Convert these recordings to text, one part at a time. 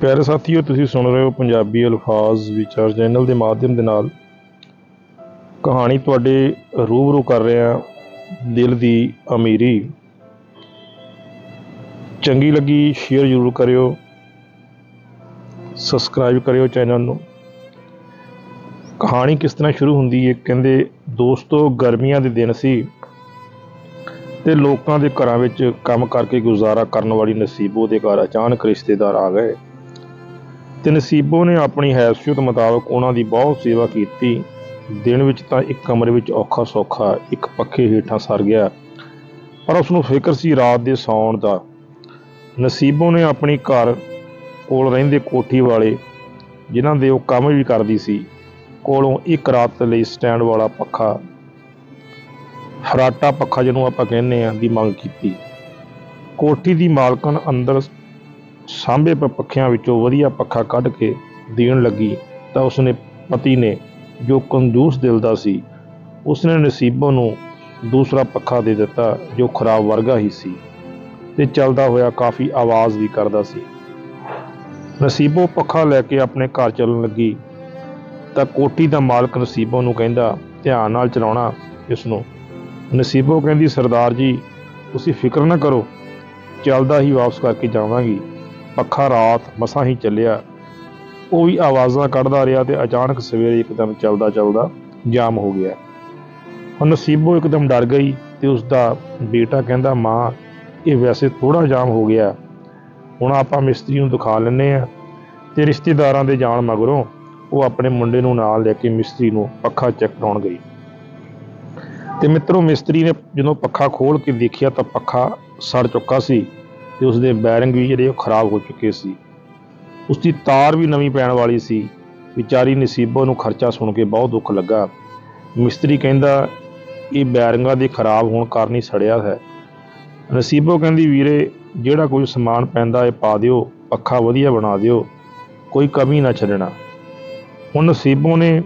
ਪਿਆਰੇ ਸਾਥੀਓ, ਤੁਸੀਂ ਸੁਣ ਰਹੇ ਹੋ ਪੰਜਾਬੀ ਅਲਫਾਜ਼ ਵਿਚਾਰ ਚੈਨਲ ਦੇ ਮਾਧਿਅਮ ਦੇ ਨਾਲ। ਕਹਾਣੀ ਤੁਹਾਡੇ ਰੂਬਰੂ ਕਰ ਰਹੇ ਹਾਂ, ਦਿਲ ਦੀ ਅਮੀਰੀ। ਚੰਗੀ ਲੱਗੀ ਸ਼ੇਅਰ ਜ਼ਰੂਰ ਕਰਿਓ। ਸਬਸਕ੍ਰਾਈਬ ਕਰਿਓ ਚੈਨਲ ਨੂੰ। ਕਹਾਣੀ ਕਿਸ ਤਰ੍ਹਾਂ ਸ਼ੁਰੂ ਹੁੰਦੀ ਹੈ? ਕਹਿੰਦੇ, ਦੋਸਤੋ, ਗਰਮੀਆਂ ਦੇ ਦਿਨ ਸੀ ਤੇ ਲੋਕਾਂ ਦੇ ਘਰਾਂ ਵਿੱਚ ਕੰਮ ਕਰਕੇ ਗੁਜ਼ਾਰਾ ਕਰਨ ਵਾਲੀ ਨਸੀਬੋ ਦੇ ਘਰ ਅਚਾਨਕ ਰਿਸ਼ਤੇਦਾਰ ਆ ਗਏ। ਤੇ ਨਸੀਬੋ ਨੇ ਆਪਣੀ ਹੈਸੀਅਤ ਮੁਤਾਬਕ ਉਹਨਾਂ ਦੀ ਬਹੁਤ ਸੇਵਾ ਕੀਤੀ। ਦਿਨ ਵਿੱਚ ਤਾਂ ਇੱਕ ਕਮਰੇ ਵਿੱਚ ਔਖਾ ਸੌਖਾ ਇੱਕ ਪੱਖੇ ਹੇਠਾਂ ਸਰ ਗਿਆ। ਪਰ ਉਸ ਨੂੰ ਫਿਕਰ ਸੀ ਰਾਤ ਦੇ ਸੌਣ ਦਾ। ਨਸੀਬੋ ਨੇ ਆਪਣੀ ਘਰ ਕੋਲ ਰਹਿੰਦੇ ਕੋਠੀ ਵਾਲੇ, ਜਿਨ੍ਹਾਂ ਦੇ ਉਹ ਕੰਮ ਵੀ ਕਰਦੀ ਸੀ, ਕੋਲੋਂ ਇੱਕ ਰਾਤ ਲਈ ਸਟੈਂਡ ਵਾਲਾ ਪੱਖਾ ਫਰਾਟਾ ਪੱਖਾ ਜਿਹਨੂੰ ਆਪਾਂ ਕਹਿੰਦੇ ਆ ਦੀ ਮੰਗ ਕੀਤੀ। ਕੋਠੀ ਦੀ ਮਾਲਕਣ ਅੰਦਰ ਸਾਂਭੇ ਪਏ ਪੱਖਿਆਂ ਵਿੱਚੋਂ ਵਧੀਆ ਪੱਖਾ ਕੱਢ ਕੇ ਦੇਣ ਲੱਗੀ ਤਾਂ ਉਸਨੇ ਪਤੀ ਨੇ ਜੋ ਕੰਜੂਸ ਦਿਲ ਦਾ ਸੀ, ਉਸਨੇ ਨਸੀਬੋ ਨੂੰ ਦੂਸਰਾ ਪੱਖਾ ਦੇ ਦਿੱਤਾ ਜੋ ਖਰਾਬ ਵਰਗਾ ਹੀ ਸੀ ਤੇ ਚੱਲਦਾ ਹੋਇਆ ਕਾਫੀ ਆਵਾਜ਼ ਵੀ ਕਰਦਾ ਸੀ। ਨਸੀਬੋ ਪੱਖਾ ਲੈ ਕੇ ਆਪਣੇ ਘਰ ਚੱਲਣ ਲੱਗੀ ਤਾਂ ਕੋਠੀ ਦਾ ਮਾਲਕ ਨਸੀਬੋ ਨੂੰ ਕਹਿੰਦਾ, ਧਿਆਨ ਨਾਲ ਚਲਾਉਣਾ ਇਸ ਨੂੰ ਨਸੀਬੋ ਕਹਿੰਦੀ, ਸਰਦਾਰ ਜੀ, ਤੁਸੀਂ ਫਿਕਰ ਨਾ ਕਰੋ, ਚੱਲਦਾ ਹੀ ਵਾਪਸ ਕਰਕੇ ਜਾਵਾਂਗੀ। ਪੱਖਾ ਰਾਤ ਮਸਾਂ ਹੀ ਚੱਲਿਆ। ਉਹ ਵੀ ਆਵਾਜ਼ਾਂ ਕੱਢਦਾ ਰਿਹਾ ਤੇ ਅਚਾਨਕ ਸਵੇਰੇ ਇੱਕਦਮ ਚੱਲਦਾ ਚੱਲਦਾ ਜਾਮ ਹੋ ਗਿਆ। ਹੁਣ ਨਸੀਬੋ ਇੱਕਦਮ ਡਰ ਗਈ ਤੇ ਉਸ ਦਾ ਬੇਟਾ ਕਹਿੰਦਾ, ਮਾਂ, ਇਹ ਵੈਸੇ ਥੋੜਾ ਜਾਮ ਹੋ ਗਿਆ। ਹੁਣ ਆਪਾਂ ਮਿਸਤਰੀ ਨੂੰ ਦਿਖਾ ਲੈਨੇ ਆ ਤੇ ਰਿਸ਼ਤੇਦਾਰਾਂ ਦੇ ਜਾਣ ਮਗਰੋਂ ਉਹ ਆਪਣੇ ਮੁੰਡੇ ਨੂੰ ਨਾਲ ਲੈ ਕੇ ਮਿਸਤਰੀ ਨੂੰ ਪੱਖਾ ਚੈੱਕ ਕਰਾਉਣ ਗਈ। ਤੇ ਮਿੱਤਰੋ, ਮਿਸਤਰੀ ਨੇ ਜਦੋਂ ਪੱਖਾ ਖੋਲ ਕੇ ਦੇਖਿਆ ਤਾਂ ਪੱਖਾ ਸੜ ਚੁੱਕਾ ਸੀ। ਤੇ ਉਸ ਦੇ ਬੈਰਿੰਗ ਵੀ ਜਿਹੜੇ ਉਹ ਖਰਾਬ ਹੋ ਚੁੱਕੇ ਸੀ। ਉਸ ਦੀ ਤਾਰ ਵੀ ਨਵੀਂ ਪੈਣ ਵਾਲੀ ਸੀ। ਵਿਚਾਰੀ ਨਸੀਬੋ ਨੂੰ ਖਰਚਾ ਸੁਣ ਕੇ ਬਹੁਤ ਦੁੱਖ ਲੱਗਾ। ਮਿਸਤਰੀ ਕਹਿੰਦਾ, ਇਹ ਬੈਰਿੰਗਾਂ ਦੇ ਖਰਾਬ ਹੋਣ ਕਾਰਨ ਹੀ ਸੜਿਆ ਹੈ। ਨਸੀਬੋ ਕਹਿੰਦੀ, ਵੀਰੇ, ਜਿਹੜਾ ਕੋਈ ਸਮਾਨ ਪੈਂਦਾ ਹੈ ਪਾ ਦਿਓ, ਪੱਖਾ ਵਧੀਆ ਬਣਾ ਦਿਓ, ਕੋਈ ਕਮੀ ਨਾ ਛੱਡਣਾ। ਹੁਣ ਨਸੀਬੋ ਨੇ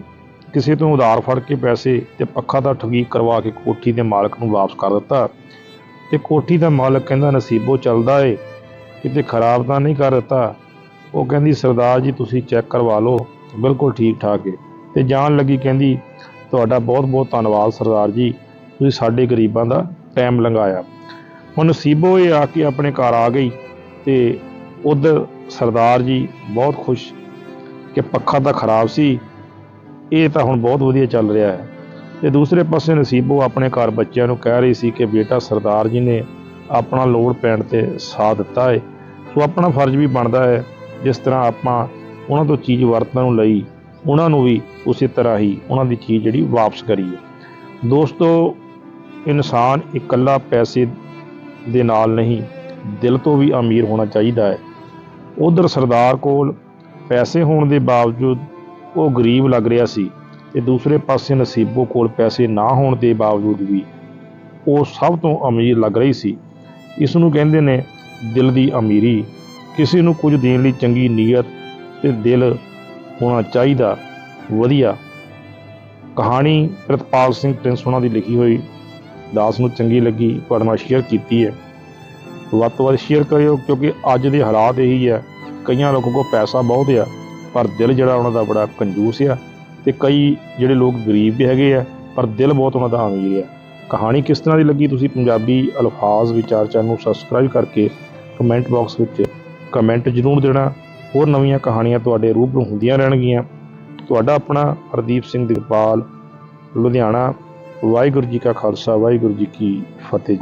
ਕਿਸੇ ਤੋਂ ਉਧਾਰ ਫੜ ਕੇ ਪੈਸੇ ਤੇ ਪੱਖਾ ਦਾ ਠਗੀ ਕਰਵਾ ਕੇ ਕੋਠੀ ਦੇ ਮਾਲਕ ਨੂੰ ਵਾਪਸ ਕਰ ਦਿੱਤਾ। ਤੇ ਕੋਠੀ ਦਾ ਮਾਲਕ ਕਹਿੰਦਾ, ਨਸੀਬੋ ਚੱਲਦਾ ਏ, ਕਿਤੇ ਖਰਾਬ ਤਾਂ ਨਹੀਂ ਕਰ ਦਿੱਤਾ। ਉਹ ਕਹਿੰਦੀ, ਸਰਦਾਰ ਜੀ, ਤੁਸੀਂ ਚੈੱਕ ਕਰਵਾ ਲਓ, ਬਿਲਕੁਲ ਠੀਕ ਠਾਕ ਏ। ਤੇ ਜਾਣ ਲੱਗੀ, ਕਹਿੰਦੀ, ਤੁਹਾਡਾ ਬਹੁਤ ਬਹੁਤ ਧੰਨਵਾਦ, ਸਰਦਾਰ ਜੀ, ਤੁਸੀਂ ਸਾਡੇ ਗਰੀਬਾਂ ਦਾ ਟਾਈਮ ਲੰਘਾਇਆ। ਹੁਣ ਨਸੀਬੋ ਇਹ ਆ ਕੇ ਆਪਣੇ ਘਰ ਆ ਗਈ ਤੇ ਉਧਰ ਸਰਦਾਰ ਜੀ ਬਹੁਤ ਖੁਸ਼ ਕਿ ਪੱਖਾ ਤਾਂ ਖਰਾਬ ਸੀ, ਇਹ ਤਾਂ ਹੁਣ ਬਹੁਤ ਵਧੀਆ ਚੱਲ ਰਿਹਾ ਹੈ। ਤੇ ਦੂਸਰੇ ਪਾਸੇ ਨਸੀਬੋ ਆਪਣੇ ਘਰ ਬੱਚਿਆਂ ਨੂੰ ਕਹਿ ਰਹੀ ਸੀ ਕਿ ਬੇਟਾ ਸਰਦਾਰ ਜੀ ਨੇ ਆਪਣਾ ਲੋੜ ਪੈਣ ਤੇ ਸਾਥ ਦਿੱਤਾ ਹੈ ਸੋ ਆਪਣਾ ਫਰਜ਼ ਵੀ ਬਣਦਾ ਹੈ, ਜਿਸ ਤਰ੍ਹਾਂ ਆਪਾਂ ਉਹਨਾਂ ਤੋਂ ਚੀਜ਼ ਵਰਤਣ ਨੂੰ ਲਈ, ਉਹਨਾਂ ਨੂੰ ਵੀ ਉਸੇ ਤਰ੍ਹਾਂ ਹੀ ਉਹਨਾਂ ਦੀ ਚੀਜ਼ ਜਿਹੜੀ ਵਾਪਸ ਕਰੀਏ। ਦੋਸਤੋ, ਇਨਸਾਨ ਇਕੱਲਾ ਪੈਸੇ ਦੇ ਨਾਲ ਨਹੀਂ, ਦਿਲ ਤੋਂ ਵੀ ਅਮੀਰ ਹੋਣਾ ਚਾਹੀਦਾ ਹੈ। ਉਧਰ ਸਰਦਾਰ ਕੋਲ ਪੈਸੇ ਹੋਣ ਦੇ ਬਾਵਜੂਦ ਉਹ ਗਰੀਬ ਲੱਗ ਰਿਹਾ ਸੀ। ਤੇ ਦੂਸਰੇ ਪਾਸੇ ਨਸੀਬੋ ਕੋਲ ਪੈਸੇ ਨਾ ਹੋਣ ਦੇ ਬਾਵਜੂਦ ਵੀ ਉਹ ਸਭ ਤੋਂ ਅਮੀਰ ਲੱਗ ਰਹੀ ਸੀ। ਇਸ ਨੂੰ ਕਹਿੰਦੇ ਨੇ, ਦਿਲ ਦੀ ਅਮੀਰੀ, ਕਿਸੇ ਨੂੰ ਕੁਝ ਦੇਣ ਲਈ ਚੰਗੀ ਨੀਅਤ ਤੇ ਦਿਲ ਹੋਣਾ ਚਾਹੀਦਾ। ਵਧੀਆ। ਕਹਾਣੀ ਪ੍ਰਤਪਾਲ ਸਿੰਘ ਪ੍ਰਿੰਸ ਉਹਨਾਂ ਦੀ ਲਿਖੀ ਹੋਈ ਦਾਸ ਨੂੰ ਚੰਗੀ ਲੱਗੀ ਤੁਹਾਡੇ ਨਾਲ ਸ਼ੇਅਰ ਕੀਤੀ ਹੈ। ਵੱਧ ਤੋਂ ਵੱਧ ਸ਼ੇਅਰ ਕਰਿਓ, ਕਿਉਂਕਿ ਅੱਜ ਦੇ ਹਾਲਾਤ ਇਹੀ ਹੈ। ਕਈਆਂ ਲੋਕਾਂ ਕੋਲ ਪੈਸਾ ਬਹੁਤ ਆ, ਪਰ ਦਿਲ ਜਿਹੜਾ ਉਹਨਾਂ ਦਾ ਬੜਾ ਕੰਜੂਸ ਆ। ਤੇ ਕਈ ਜਿਹੜੇ ਲੋਕ ਗਰੀਬ ਵੀ ਹੈਗੇ ਆ, ਪਰ ਦਿਲ ਬਹੁਤ ਉਹਨਾਂ ਦਾ ਅਮੀਰ ਆ ਕਹਾਣੀ ਕਿਸ ਤਰ੍ਹਾਂ ਦੀ ਲੱਗੀ ਤੁਸੀਂ ਪੰਜਾਬੀ ਅਲਫਾਜ਼ ਵਿਚਾਰ ਚੈਨਲ ਨੂੰ ਸਬਸਕ੍ਰਾਈਬ ਕਰਕੇ ਕਮੈਂਟ ਬਾਕਸ ਵਿੱਚ ਕਮੈਂਟ ਜ਼ਰੂਰ ਦੇਣਾ। ਹੋਰ ਨਵੀਆਂ ਕਹਾਣੀਆਂ ਤੁਹਾਡੇ ਰੂਬਰੂ ਹੁੰਦੀਆਂ ਰਹਿਣਗੀਆਂ। ਤੁਹਾਡਾ ਆਪਣਾ ਹਰਦੀਪ ਸਿੰਘ ਦਿਗਪਾਲ ਲੁਧਿਆਣਾ। ਵਾਹਿਗੁਰੂ ਜੀ ਕਾ ਖਾਲਸਾ, ਵਾਹਿਗੁਰੂ ਜੀ ਕੀ ਫਤਿਹ